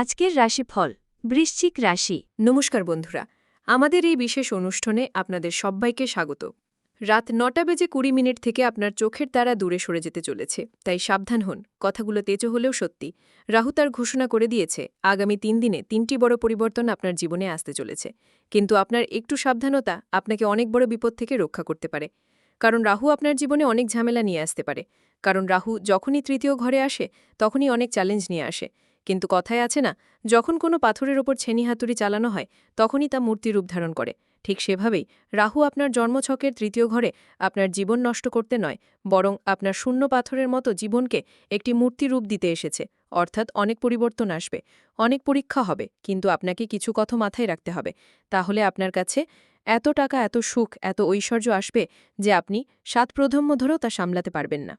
আজকের রাশিফল, বৃশ্চিক রাশি। নমস্কার বন্ধুরা, আমাদের এই বিশেষ অনুষ্ঠানে আপনাদের সবাইকে স্বাগত। রাত নটা বেজে কুড়ি মিনিট থেকে আপনার চোখের তারা দূরে সরে যেতে চলেছে, তাই সাবধান হন, কথাগুলো তেজো হলেও সত্যি। রাহু তার ঘোষণা করে দিয়েছে, আগামী তিন দিনে তিনটি বড় পরিবর্তন আপনার জীবনে আসতে চলেছে। কিন্তু আপনার একটু সাবধানতা আপনাকে অনেক বড় বিপদ থেকে রক্ষা করতে পারে। কারণ রাহু আপনার জীবনে অনেক ঝামেলা নিয়ে আসতে পারে। কারণ রাহু যখনই তৃতীয় ঘরে আসে, তখনই অনেক চ্যালেঞ্জ নিয়ে আসে। কিন্তু কথায় আছে না, যখন কোনো পাথরের ওপর ছেনি হাতুড়ি চালানো হয়, তখনই তা মূর্তি রূপ ধারণ করে। ঠিক সেভাবেই রাহু আপনার জন্মছকের তৃতীয় ঘরে আপনার জীবন নষ্ট করতে নয়, বরং আপনার শূন্য পাথরের মতো জীবনকে একটি মূর্তি রূপ দিতে এসেছে। অর্থাৎ অনেক পরিবর্তন আসবে, অনেক পরীক্ষা হবে, কিন্তু আপনাকে কিছু কথা মাথায় রাখতে হবে। তাহলে আপনার কাছে এত টাকা, এত সুখ, এত ঐশ্বর্য আসবে যে আপনি সাত প্রজন্ম ধরেও তা সামলাতে পারবেন না।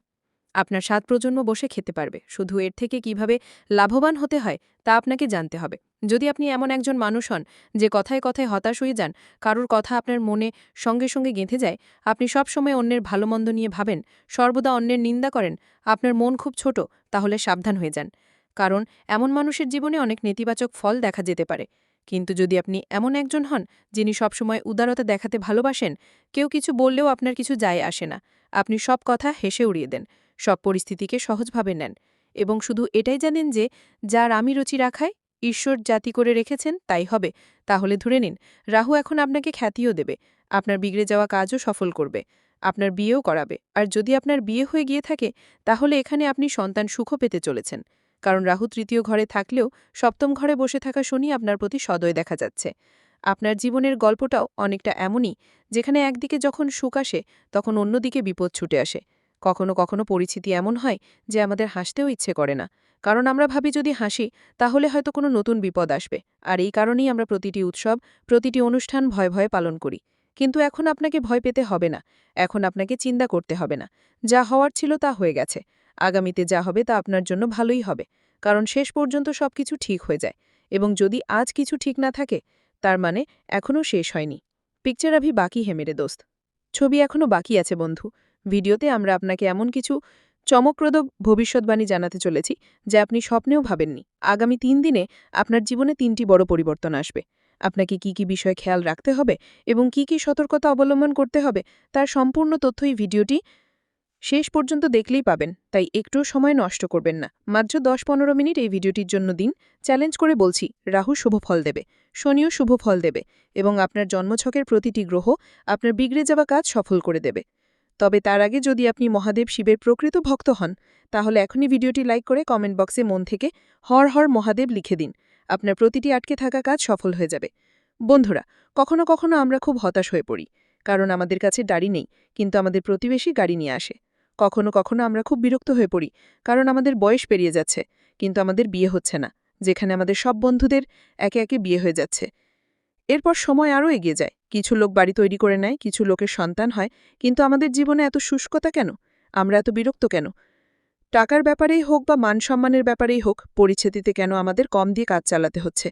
আপনার সাত প্রজন্ম বসে খেতে পারবে। শুধু এর থেকে কীভাবে লাভবান হতে হয়, তা আপনাকে জানতে হবে। যদি আপনি এমন একজন মানুষ হন যে কথায় কথায় হতাশ হয়ে যান, কারোর কথা আপনার মনে সঙ্গে সঙ্গে গেঁথে যায়, আপনি সব সময় অন্যের ভালোমন্দ নিয়ে ভাবেন, সর্বদা অন্যের নিন্দা করেন, আপনার মন খুব ছোট, তাহলে সাবধান হয়ে যান। কারণ এমন মানুষের জীবনে অনেক নেতিবাচক ফল দেখা যেতে পারে। কিন্তু যদি আপনি এমন একজন হন যিনি সবসময় উদারতা দেখাতে ভালোবাসেন, কেউ কিছু বললেও আপনার কিছু যায় আসে না। আপনি সব কথা হেসে উড়িয়ে দেন। সব পরিস্থিতিকে সহজভাবে নেন এবং শুধু এটাই জানেন যে, যার আমি রুচি রাখায় ঈশ্বর জাতি করে রেখেছেন তাই হবে। তাহলে ধরে নিন, রাহু এখন আপনাকে খ্যাতিও দেবে, আপনার বিগড়ে যাওয়া কাজও সফল করবে, আপনার বিয়েও করাবে। আর যদি আপনার বিয়ে হয়ে গিয়ে থাকে, তাহলে এখানে আপনি সন্তান সুখও পেতে চলেছেন। কারণ রাহু তৃতীয় ঘরে থাকলেও সপ্তম ঘরে বসে থাকা শনি আপনার প্রতি সদয় দেখা যাচ্ছে। আপনার জীবনের গল্পটাও অনেকটা এমনই, যেখানে একদিকে যখন সুখ আসে, তখন অন্যদিকে বিপদ ছুটে আসে। কখনো কখনো পরিস্থিতি এমন হয় যে আমাদের হাসতেও ইচ্ছে করে না। কারণ আমরা ভাবি যদি হাসি, তাহলে হয়তো কোনো নতুন বিপদ আসবে। আর এই কারণেই আমরা প্রতিটি উৎসব, প্রতিটি অনুষ্ঠান ভয় ভয়ে পালন করি। কিন্তু এখন আপনাকে ভয় পেতে হবে না। এখন আপনাকে চিন্তা করতে হবে না। যা হওয়ার ছিল তা হয়ে গেছে। আগামীতে যা হবে তা আপনার জন্য ভালোই হবে। কারণ শেষ পর্যন্ত সব কিছু ঠিক হয়ে যায়। এবং যদি আজ কিছু ঠিক না থাকে, তার মানে এখনও শেষ হয়নি। পিকচার আভি বাকি হে মেরে দোস্ত। ছবি এখনও বাকি আছে বন্ধু। ভিডিওতে আমরা আপনাকে এমন কিছু চমকপ্রদ ভবিষ্যৎবাণী জানাতে চলেছি যা আপনি স্বপ্নেও ভাবেননি। আগামী তিন দিনে আপনার জীবনে তিনটি বড় পরিবর্তন আসবে। আপনাকে কি কি বিষয় খেয়াল রাখতে হবে এবং কি কি সতর্কতা অবলম্বন করতে হবে তার সম্পূর্ণ তথ্যই ভিডিওটি শেষ পর্যন্ত দেখলেই পাবেন। তাই একটু সময় নষ্ট করবেন না। মাত্র দশ পনেরো মিনিট এই ভিডিওটির জন্য দিন। চ্যালেঞ্জ করে বলছি, রাহু শুভ ফল দেবে, শনিও শুভ ফল দেবে এবং আপনার জন্মছকের প্রতিটি গ্রহ আপনার বিগড়ে যাওয়া কাজ সফল করে দেবে। তবে তার আগে যদি আপনি মহাদেব শিবের প্রকৃত ভক্ত হন, তাহলে এখনই ভিডিওটি লাইক করে কমেন্ট বক্সে মন থেকে হর হর মহাদেব লিখে দিন। আপনার প্রতিটি আটকে থাকা কাজ সফল হয়ে যাবে। বন্ধুরা, কখনো কখনো আমরা খুব হতাশ হয়ে পড়ি, কারণ আমাদের কাছে গাড়ি নেই, কিন্তু আমাদের প্রতিবেশী গাড়ি নিয়ে আসে। কখনো কখনো আমরা খুব বিরক্ত হয়ে পড়ি, কারণ আমাদের বয়স পেরিয়ে যাচ্ছে, কিন্তু আমাদের বিয়ে হচ্ছে না, যেখানে আমাদের সব বন্ধুদের একে একে বিয়ে হয়ে যাচ্ছে। এরপর সময় আরও এগিয়ে যায়। কিছু লোক বাড়ি তৈরি করে নেয়, কিছু লোকের সন্তান হয়। কিন্তু আমাদের জীবনে এত শুষ্কতা কেন? আমরা এত বিরক্ত কেন? টাকার ব্যাপারেই হোক বা মান সম্মানের ব্যাপারেই হোক, পরিচ্ছেদিতে কেন আমাদের কম দিয়ে কাজ চালাতে হচ্ছে?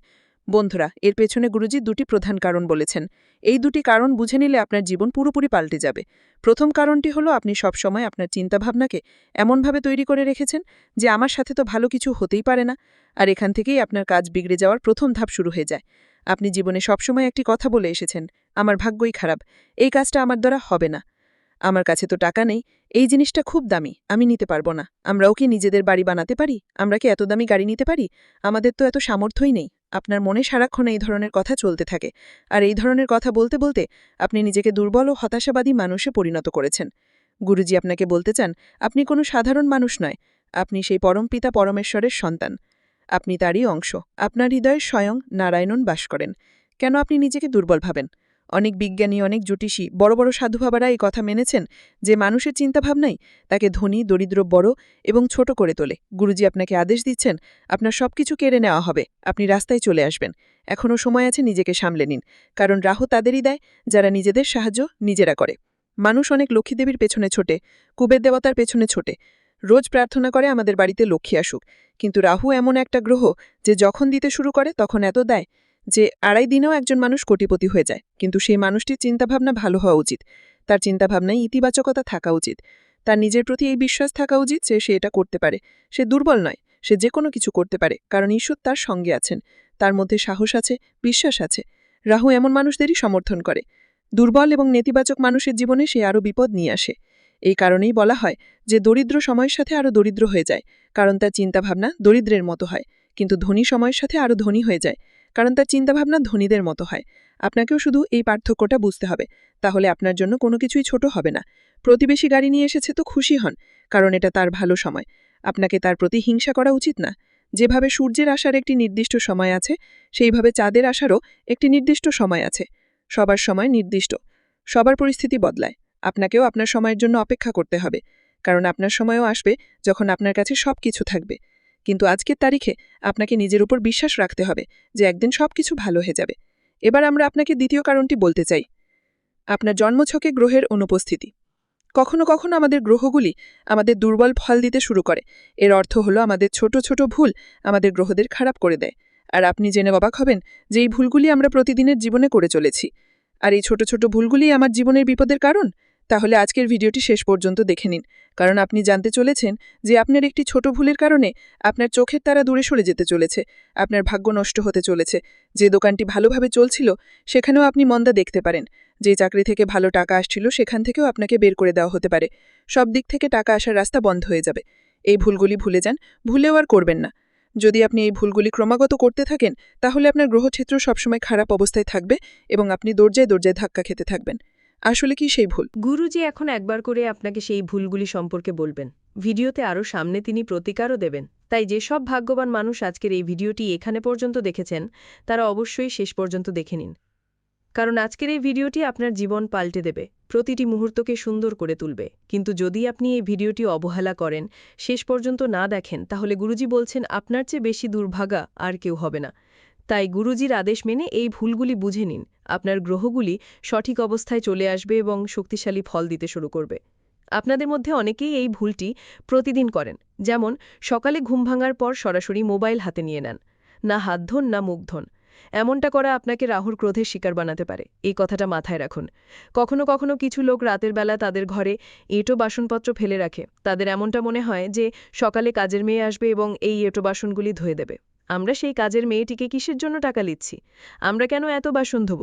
বন্ধুরা, এর পেছনে গুরুজি দুটি প্রধান কারণ বলেছেন। এই দুটি কারণ বুঝে নিলে আপনার জীবন পুরোপুরি পাল্টে যাবে। প্রথম কারণটি হলো, আপনি সবসময় আপনার চিন্তাভাবনাকে এমনভাবে তৈরি করে রেখেছেন যে, আমার সাথে তো ভালো কিছু হতেই পারে না। আর এখান থেকেই আপনার কাজ বিগড়ে যাওয়ার প্রথম ধাপ শুরু হয়ে যায়। আপনি জীবনে সবসময় একটি কথা বলে এসেছেন, আমার ভাগ্যই খারাপ, এই কাজটা আমার দ্বারা হবে না। আমার কাছে তো টাকা নেই, এই জিনিসটা খুব দামি, আমি নিতে পারব না। আমরাও কি নিজেদের বাড়ি বানাতে পারি? আমরা কি এত দামি গাড়ি নিতে পারি? আমাদের তো এত সামর্থ্যই নেই। আপনার মনে সারাক্ষণ এই ধরনের কথা চলতে থাকে। আর এই ধরনের কথা বলতে বলতে আপনি নিজেকে দুর্বল ও হতাশাবাদী মানুষে পরিণত করেছেন। গুরুজি আপনাকে বলতে চান, আপনি কোনো সাধারণ মানুষ নয়। আপনি সেই পরমপিতা পরমেশ্বরের সন্তান। আপনি তারই অংশ। আপনার হৃদয়ে স্বয়ং নারায়ণন বাস করেন। কেন আপনি নিজেকে দুর্বল ভাবেন? অনেক বিজ্ঞানী, অনেক জ্যোতিষী, বড় বড় সাধুভাবারা এই কথা মেনেছেন যে মানুষের চিন্তাভাবনাই তাকে ধনী, দরিদ্র, বড় এবং ছোট করে তোলে। গুরুজি আপনাকে আদেশ দিচ্ছেন, আপনার সব কিছু কেড়ে নেওয়া হবে। আপনি রাস্তায় চলে আসবেন। এখনও সময় আছে নিজেকে সামলে নিন। কারণ রাহু তাদেরই দেয়, যারা নিজেদের সাহায্য নিজেরা করে। মানুষ অনেক লক্ষ্মীদেবীর পেছনে ছোটে, কুবের দেবতার পেছনে ছোটে। রোজ প্রার্থনা করে আমাদের বাড়িতে লক্ষ্মী আসুক। কিন্তু রাহু এমন একটা গ্রহ যে যখন দিতে শুরু করে তখন এত দেয় যে আড়াই দিনেও একজন মানুষ কোটিপতি হয়ে যায়। কিন্তু সেই মানুষটির চিন্তাভাবনা ভালো হওয়া উচিত। তার চিন্তাভাবনায় ইতিবাচকতা থাকা উচিত। তার নিজের প্রতি এই বিশ্বাস থাকা উচিত যে সে এটা করতে পারে। সে দুর্বল নয়, সে যে কোনো কিছু করতে পারে। কারণ ঈশ্বর তার সঙ্গে আছেন। তার মধ্যে সাহস আছে, বিশ্বাস আছে। রাহু এমন মানুষদেরই সমর্থন করে। দুর্বল এবং নেতিবাচক মানুষের জীবনে সে আরও বিপদ নিয়ে আসে। এই কারণেই বলা হয় যে দরিদ্র সময়ের সাথে আরও দরিদ্র হয়ে যায়, কারণ তার চিন্তাভাবনা দরিদ্রের মতো হয়। কিন্তু ধনী সময়ের সাথে আরও ধনী হয়ে যায়, কারণ তার চিন্তাভাবনা ধনীদের মতো হয়। আপনাকেও শুধু এই পার্থক্যটা বুঝতে হবে, তাহলে আপনার জন্য কোনো কিছুই ছোট হবে না। প্রতিবেশী গাড়ি নিয়ে এসেছে তো খুশি হন, কারণ এটা তার ভালো সময়। আপনাকে তার প্রতি হিংসা করা উচিত না। যেভাবে সূর্যের আসার একটি নির্দিষ্ট সময় আছে, সেইভাবে চাঁদের আসারও একটি নির্দিষ্ট সময় আছে। সবার সময় নির্দিষ্ট, সবার পরিস্থিতি বদলায়। আপনাকেও আপনার সময়ের জন্য অপেক্ষা করতে হবে, কারণ আপনার সময়ও আসবে যখন আপনার কাছে সব কিছু থাকবে। কিন্তু আজকের তারিখে আপনাকে নিজের উপর বিশ্বাস রাখতে হবে যে একদিন সব কিছু ভালো হয়ে যাবে। এবার আমরা আপনাকে দ্বিতীয় কারণটি বলতে চাই। আপনার জন্মছকে গ্রহের অনুপস্থিতি। কখনো কখনো আমাদের গ্রহগুলি আমাদের দুর্বল ফল দিতে শুরু করে। এর অর্থ হলো আমাদের ছোট ছোট ভুল আমাদের গ্রহদের খারাপ করে দেয়। আর আপনি জেনে অবাক হবেন যে এই ভুলগুলি আমরা প্রতিদিনের জীবনে করে চলেছি। আর এই ছোট ছোট ভুলগুলি আমার জীবনের বিপদের কারণ? তাহলে আজকের ভিডিওটি শেষ পর্যন্ত দেখে নিন। কারণ আপনি জানতে চলেছেন যে আপনার একটি ছোট ভুলের কারণে আপনার চোখের তারা দূরে সরে যেতে চলেছে, আপনার ভাগ্য নষ্ট হতে চলেছে। যে দোকানটি ভালোভাবে চলছিল, সেখানেও আপনি মন্দা দেখতে পারেন। যে চাকরি থেকে ভালো টাকা আসছিল, সেখান থেকেও আপনাকে বের করে দেওয়া হতে পারে। সব দিক থেকে টাকা আসার রাস্তা বন্ধ হয়ে যাবে। এই ভুলগুলি ভুলে যান, ভুলেও আর করবেন না। যদি আপনি এই ভুলগুলি ক্রমাগত করতে থাকেন, তাহলে আপনার গ্রহক্ষেত্র সবসময় খারাপ অবস্থায় থাকবে এবং আপনি দরজায় দরজায় ধাক্কা খেতে থাকবেন। আসলে কি সেই ভুল? গুরুজি এখন একবার করে আপনাকে সেই ভুলগুলি সম্পর্কে বলবেন। ভিডিওতে আরও সামনে তিনি প্রতিকারও দেবেন। তাই যেসব ভাগ্যবান মানুষ আজকের এই ভিডিওটি এখানে পর্যন্ত দেখেছেন, তারা অবশ্যই শেষ পর্যন্ত দেখে নিন। কারণ আজকের এই ভিডিওটি আপনার জীবন পাল্টে দেবে, প্রতিটি মুহূর্তকে সুন্দর করে তুলবে। কিন্তু যদি আপনি এই ভিডিওটি অবহেলা করেন, শেষ পর্যন্ত না দেখেন, তাহলে গুরুজি বলছেন, আপনার চেয়ে বেশি দুর্ভাগা আর কেউ হবে না। তাই গুরুজির আদেশ মেনে এই ভুলগুলি বুঝে নিন। আপনার গ্রহগুলি সঠিক অবস্থায় চলে আসবে এবং শক্তিশালী ফল দিতে শুরু করবে। আপনাদের মধ্যে অনেকেই এই ভুলটি প্রতিদিন করেন, যেমন সকালে ঘুম ভাঙার পর সরাসরি মোবাইল হাতে নিয়ে নেন, না হাত ধন, না মুখ ধন। এমনটা করা আপনাকে রাহুর ক্রোধের শিকার বানাতে পারে। এই কথাটা মাথায় রাখুন। কখনো কখনো কিছু লোক রাতের বেলা তাদের ঘরে এঁটো বাসনপত্র ফেলে রাখে। তাদের এমনটা মনে হয় যে সকালে কাজের মেয়ে আসবে এবং এই এঁটো বাসনগুলি ধুয়ে দেবে। আমরা সেই কাজের মেয়েটিকে কিসের জন্য টাকা লিচ্ছি আমরা কেন এত বাসন ধোব?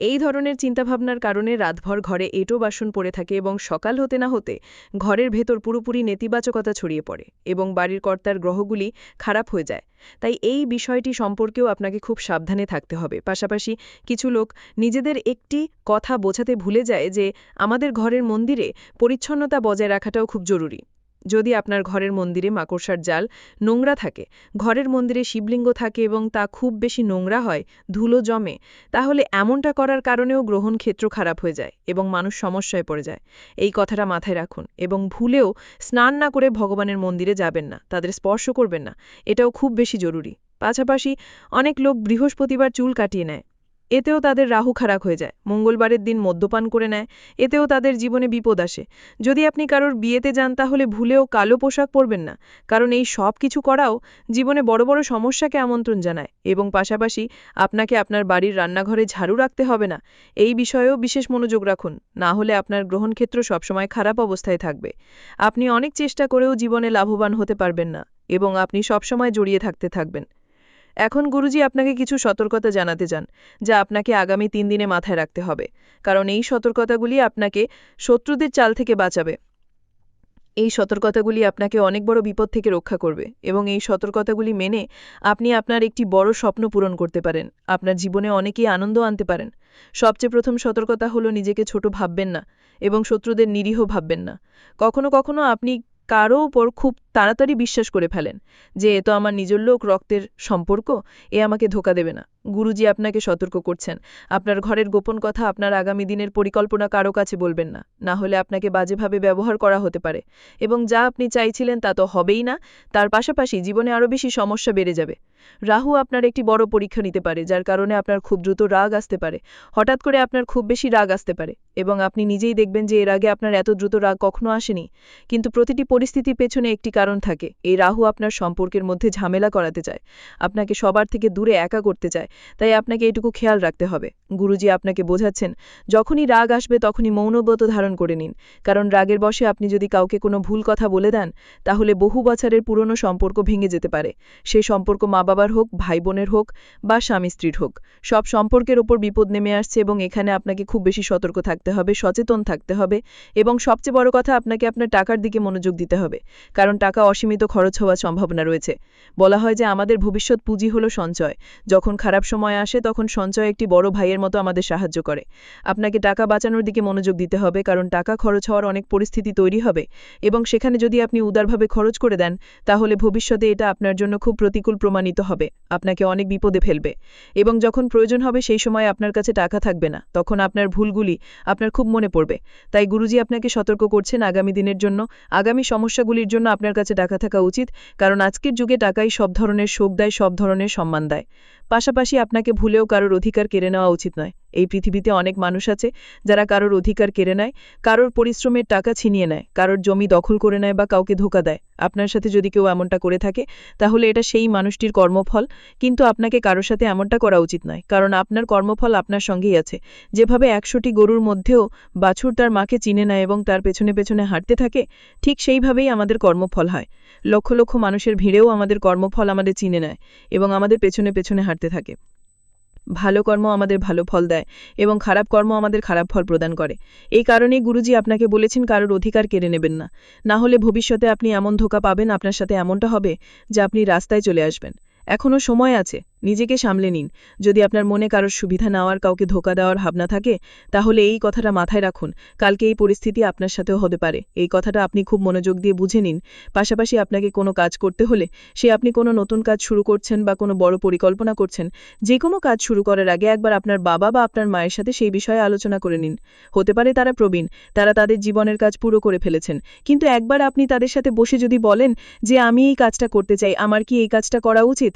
এই ধরনের চিন্তাভাবনার কারণে রাতভর ঘরে এটো বাসন পড়ে থাকে এবং সকাল হতে না হতে ঘরের ভেতর পুরোপুরি নেতিবাচকতা ছড়িয়ে পড়ে এবং বাড়ির কর্তার গ্রহগুলি খারাপ হয়ে যায়। তাই এই বিষয়টি সম্পর্কেও আপনাকে খুব সাবধানে থাকতে হবে। পাশাপাশি কিছু লোক নিজেদের একটি কথা বোঝাতে ভুলে যায় যে আমাদের ঘরের মন্দিরে পরিচ্ছন্নতা বজায় রাখাটাও খুব জরুরি। যদি আপনার ঘরের মন্দিরে মাকড়সার জাল নোংরা থাকে, ঘরের মন্দিরে শিবলিঙ্গ থাকে এবং তা খুব বেশি নোংরা হয়, ধুলো জমে, তাহলে এমনটা করার কারণেও গ্রহণ ক্ষেত্র খারাপ হয়ে যায় এবং মানুষ সমস্যায় পড়ে যায়। এই কথাটা মাথায় রাখুন এবং ভুলেও স্নান না করে ভগবানের মন্দিরে যাবেন না, তাদের স্পর্শ করবেন না, এটাও খুব বেশি জরুরি। পাশাপাশি অনেক লোক বৃহস্পতিবার চুল কাটিয়ে নেয়। এতেও তাদের রাহু খারাপ হয়ে যায়, মঙ্গলবারের দিন মদ্যপান করে নেয়, এতেও তাদের জীবনে বিপদ আসে। যদি আপনি কারোর বিয়েতে যান, তাহলে ভুলেও কালো পোশাক পরবেন না, কারণ এই সব কিছু করাও জীবনে বড় বড় সমস্যাকে আমন্ত্রণ জানায় এবং পাশাপাশি আপনাকে আপনার বাড়ির রান্নাঘরে ঝাড়ু রাখতে হবে না। এই বিষয়েও বিশেষ মনোযোগ রাখুন, না হলে আপনার গ্রহণক্ষেত্র সবসময় খারাপ অবস্থায় থাকবে। আপনি অনেক চেষ্টা করেও জীবনে লাভবান হতে পারবেন না এবং আপনি সবসময় জড়িয়ে থাকতে থাকবেন। এখন গুরুজি আপনাকে কিছু সতর্কতা জানাতে চান, যা আপনাকে আগামী তিন দিনে মাথায় রাখতে হবে, কারণ এই সতর্কতাগুলি আপনাকে শত্রুদের চাল থেকে বাঁচাবে। এই সতর্কতাগুলি আপনাকে অনেক বড় বিপদ থেকে রক্ষা করবে এবং এই সতর্কতাগুলি মেনে আপনি আপনার একটি বড় স্বপ্ন পূরণ করতে পারেন, আপনার জীবনে অনেকেই আনন্দ আনতে পারেন। সবচেয়ে প্রথম সতর্কতা হলো নিজেকে ছোট ভাববেন না এবং শত্রুদের নিরীহ ভাববেন না। কখনো কখনো আপনি কারও ওপর খুব তাড়াতাড়ি বিশ্বাস করে ফেলেন যে, এ তো আমার নিজের লোক, রক্তের সম্পর্ক, এ আমাকে ধোকা দেবে না। গুরুজি আপনাকে সতর্ক করছেন। আপনার ঘরের গোপন কথা আপনার আগামী দিনের পরিকল্পনা কারও কাছে বলবেন না। না হলে আপনাকে বাজেভাবে ব্যবহার করা হতে পারে। এবং যা আপনি চাইছিলেন তা তো হবেই না। তার পাশাপাশি জীবনে আরও বেশি সমস্যা বেড়ে যাবে। রাহু আপনার একটি বড় পরীক্ষা নিতে পারে, যার কারণে আপনার খুব দ্রুত রাগ আসতে পারে। হঠাৎ করে আপনার খুব বেশি রাগ আসতে পারে এবং আপনি নিজেই দেখবেন যে, এর আগে আপনার এত দ্রুত রাগ কখনো আসেনি। কিন্তু প্রতিটি পরিস্থিতির পেছনে একটি কারণ কারণ থাকে। এই রাহু আপনার সম্পর্কের মধ্যে ঝামেলা করাতে চায়। আপনাকে সবার থেকে দূরে একা করতে চায়। তাই আপনাকে এটুকু খেয়াল রাখতে হবে। গুরুজি আপনাকে বোঝাচ্ছেন, যখনই রাগ আসবে তখনই মৌনব্রত ধারণ করে নিন। কারণ রাগের বশে আপনি যদি কাউকে কোনো ভুল কথা বলে দেন, তাহলে বহু বছরের পুরনো সম্পর্ক ভেঙে যেতে পারে। সেই সম্পর্ক মা বাবার হোক ভাই বোনের হোক বা স্বামী স্ত্রীর হোক। সব সম্পর্কের ওপর বিপদ নেমে আসছে এবং এখানে আপনাকে খুব বেশি সতর্ক থাকতে হবে, সচেতন থাকতে হবে এবং সবচেয়ে বড় কথা, আপনাকে আপনার টাকার দিকে মনোযোগ দিতে হবে। কারণ টাকা অসীমিত খরচ হওয়ার সম্ভাবনা রয়েছে। বলা হয় যে আমাদের ভবিষ্যৎ পুঁজি হলো সঞ্চয়। যখন খারাপ সময় আসে, তখন সঞ্চয় একটি বড় ভাইয়ের মতো আমাদের সাহায্য করে। আপনাকে টাকা বাঁচানোর দিকে মনোযোগ দিতে হবে, কারণ টাকা খরচ হওয়ার অনেক পরিস্থিতি তৈরি হবে। এবং সেখানে যদি আপনি উদারভাবে খরচ করে দেন, তাহলে ভবিষ্যতে এটা আপনার জন্য খুব প্রতিকূল প্রমাণিত হবে। আপনাকে অনেক বিপদে ফেলবে। এবং যখন প্রয়োজন হবে, সেই সময় আপনার কাছে টাকা থাকবে না। তখন আপনার ভুলগুলি আপনার খুব মনে পড়বে। তাই গুরুজি আপনাকে সতর্ক করছেন আগামী দিনের জন্য। আগামী সমস্যাগুলির জন্য আপনার কাছে টাকা থাকা উচিত, কারণ আজকের যুগে টাকাই সব ধরনের শোক দেয়, সব ধরনের সম্মান দেয়। পাশাপাশি আপনাকে ভুলেও কারোর অধিকার কেড়ে নেওয়া উচিত নয়। এই পৃথিবীতে অনেক মানুষ আছে যারা কারোর অধিকার কেড়ে নেয়, কারোর পরিশ্রমের টাকা ছিনিয়ে নেয়, কারোর জমি দখল করে নেয় বা কাউকে ধোকা দেয়। আপনার সাথে যদি কেউ এমনটা করে থাকে, তাহলে এটা সেই মানুষটির কর্মফল, কিন্তু আপনাকে কারোর সাথে এমনটা করা উচিত নয়, কারণ আপনার কর্মফল আপনার সঙ্গেই আছে। যেভাবে একশোটি গরুর মধ্যেও বাছুর তার মাকে চিনে নেয় এবং তার পেছনে পেছনে হাঁটতে থাকে, ঠিক সেইভাবেই আমাদের কর্মফল হয়। লক্ষ লক্ষ মানুষের ভিড়েও আমাদের কর্মফল আমাদের চিনে নেয় এবং আমাদের পেছনে পেছনে হাঁটতে থাকে। ভালো কর্ম আমাদের ভালো ফল দেয় এবং খারাপ কর্ম আমাদের খারাপ ফল প্রদান করে। এই কারণেই গুরুজি আপনাকে বলেছেন কারোর অধিকার কেড়ে নেবেন না। না হলে ভবিষ্যতে আপনি এমন ধোকা পাবেন আপনার সাথে এমনটা হবে যে আপনি রাস্তায় চলে আসবেন। এখনও সময় আছে। নিজেকে সামলে নিন। যদি আপনার মনে কারোর সুবিধা নেওয়ার কাউকে ধোকা দেওয়ার ভাবনা থাকে, তাহলে এই কথাটা মাথায় রাখুন। কালকে এই পরিস্থিতি আপনার সাথেও হতে পারে। এই কথাটা আপনি খুব মনোযোগ দিয়ে বুঝে নিন। পাশাপাশি আপনাকে কোনো কাজ করতে হলে, সে আপনি কোনো নতুন কাজ শুরু করছেন বা কোনো বড় পরিকল্পনা করছেন যে কোনো কাজ শুরু করার আগে একবার আপনার বাবা বা আপনার মায়ের সাথে সেই বিষয়ে আলোচনা করে নিন। হতে পারে তারা প্রবীণ, তারা তাদের জীবনের কাজ পুরো করে ফেলেছেন। কিন্তু একবার আপনি তাদের সাথে বসে যদি বলেন যে, আমি এই কাজটা করতে চাই, আমার কি এই কাজটা করা উচিত?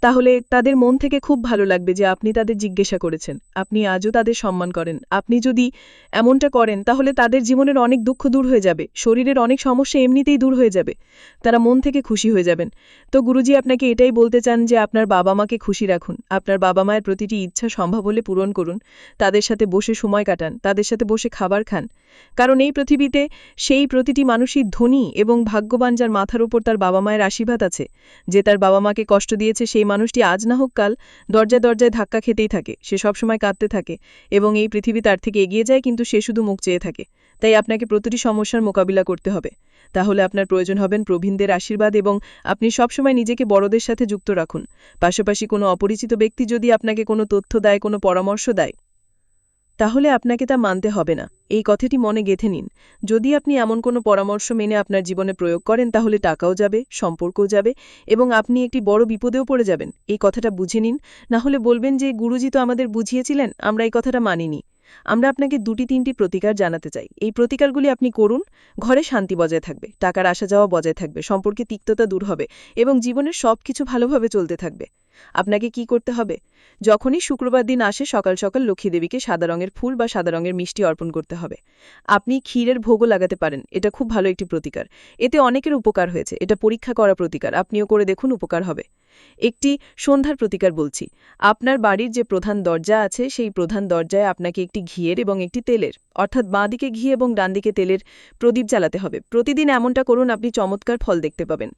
তাহলে তাদের মন থেকে খুব ভালো লাগবে যে আপনি তাদের জিজ্ঞাসা করেছেন। আপনি আজও তাদের সম্মান করেন। আপনি যদি এমনটা করেন, তাহলে তাদের জীবনের অনেক দুঃখ দূর হয়ে যাবে। শরীরের অনেক সমস্যা এমনিতেই দূর হয়ে যাবে। তারা মন থেকে খুশি হয়ে যাবেন। তো গুরুজি আপনাকে এটাই বলতে চান যে আপনার বাবা মাকে খুশি রাখুন। আপনার বাবা মায়ের প্রতিটি ইচ্ছা সম্ভব হলে পূরণ করুন। তাদের সাথে বসে সময় কাটান। তাদের সাথে বসে খাবার খান। কারণ এই পৃথিবীতে সেই প্রতিটি মানুষই ধনী এবং ভাগ্যবান যার মাথার উপর তার বাবা মায়ের আশীর্বাদ আছে। যে তার বাবা মাকে কষ্ট দিয়েছে, সেই মানুষটি আজ না হোক কাল দরজায় দরজায় ধাক্কা খেতেই থাকে। সে সবসময় কাঁদতে থাকে এবং এই পৃথিবী তার থেকে এগিয়ে যায় কিন্তু সে শুধু মুখ চেয়ে থাকে। তাই আপনাকে প্রতিটি সমস্যার মোকাবিলা করতে হবে। তাহলে আপনার প্রয়োজন হবেন প্রবীণদের আশীর্বাদ এবং আপনি সবসময় নিজেকে বড়দের সাথে যুক্ত রাখুন। পাশাপাশি কোনো অপরিচিত ব্যক্তি যদি আপনাকে কোনো তথ্য দেয়, কোনো পরামর্শ দেয় তাহলে আপনাকে তা মানতে হবে না। এই কথাটি মনে গেঁথে নিন। যদি আপনি এমন কোনো পরামর্শ মেনে আপনার জীবনে প্রয়োগ করেন, তাহলে টাকাও যাবে, সম্পর্কও যাবে এবং আপনি একটি বড় বিপদেও পড়ে যাবেন। এই কথাটা বুঝে নিন। না হলে বলবেন যে, গুরুজি তো আমাদের বুঝিয়েছিলেন, আমরা এই কথাটা মানিনি। আমরা আপনাকে দুটি তিনটি প্রতিকার জানাতে চাই। এই প্রতিকারগুলি আপনি করুন। ঘরে শান্তি বজায় থাকবে, টাকার আসা যাওয়া বজায় থাকবে, সম্পর্কে তিক্ততা দূর হবে এবং জীবনের সব কিছু ভালোভাবে চলতে থাকবে। আপনাকে কি করতে হবে? যখনই শুক্রবার দিন আসে, সকাল সকাল লক্ষ্মীদেবীকে সাদা রঙের ফুল বা সাদা রঙের মিষ্টি অর্পণ করতে হবে। আপনি ক্ষীরের ভোগও লাগাতে পারেন। এটা খুব ভালো একটি প্রতিকার। এতে অনেকের উপকার হয়েছে। এটা পরীক্ষা করা প্রতিকার। আপনিও করে দেখুন, উপকার হবে। একটি সন্ধ্যার প্রতিকার বলছি। আপনার বাড়ির যে প্রধান দরজা আছে, সেই প্রধান দরজায় আপনাকে একটি ঘিয়ের এবং একটি তেলের, অর্থাৎ বাঁ দিকে ঘি এবং ডান দিকে তেলের প্রদীপ জ্বালাতে হবে। প্রতিদিন এমনটা করুন, আপনি চমৎকার ফল দেখতে পাবেন।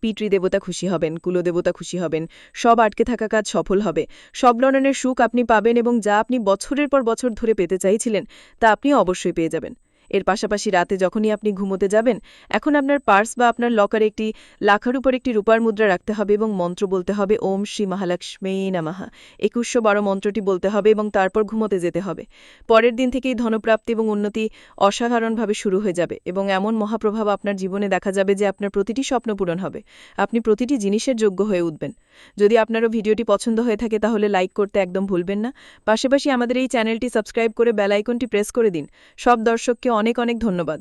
পিতৃদেবতা খুশি হবেন, কুলদেবতা খুশি হবেন, সব আটকে থাকা কাজ সফল হবে। সব ধরনের সুখ আপনি পাবেন এবং যা আপনি বছরের পর বছর ধরে পেতে চাইছিলেন, তা আপনি অবশ্যই পেয়ে যাবেন। এর পাশাপাশি রাতে যখনই আপনি ঘুমোতে যাবেন, এখন আপনার পার্স বা আপনার লকারে একটি লাখার উপর একটি রূপার মুদ্রা রাখতে হবে এবং মন্ত্র বলতে হবে, ওম শ্রী মহালক্ষ্মী নামাহা একুশশো বারো মন্ত্রটি বলতে হবে এবং তারপর ঘুমোতে যেতে হবে। পরের দিন থেকেই ধনপ্রাপ্তি এবং উন্নতি অসাধারণভাবে শুরু হয়ে যাবে এবং এমন মহাপ্রভাব আপনার জীবনে দেখা যাবে যে আপনার প্রতিটি স্বপ্ন পূরণ হবে। আপনি প্রতিটি জিনিসের যোগ্য হয়ে উঠবেন। যদি আপনারও ভিডিওটি পছন্দ হয়ে থাকে তাহলে লাইক করতে একদম ভুলবেন না। পাশাপাশি আমাদের এই চ্যানেলটি সাবস্ক্রাইব করে বেলাইকনটি প্রেস করে দিন। সব দর্শককে অনেক অনেক ধন্যবাদ।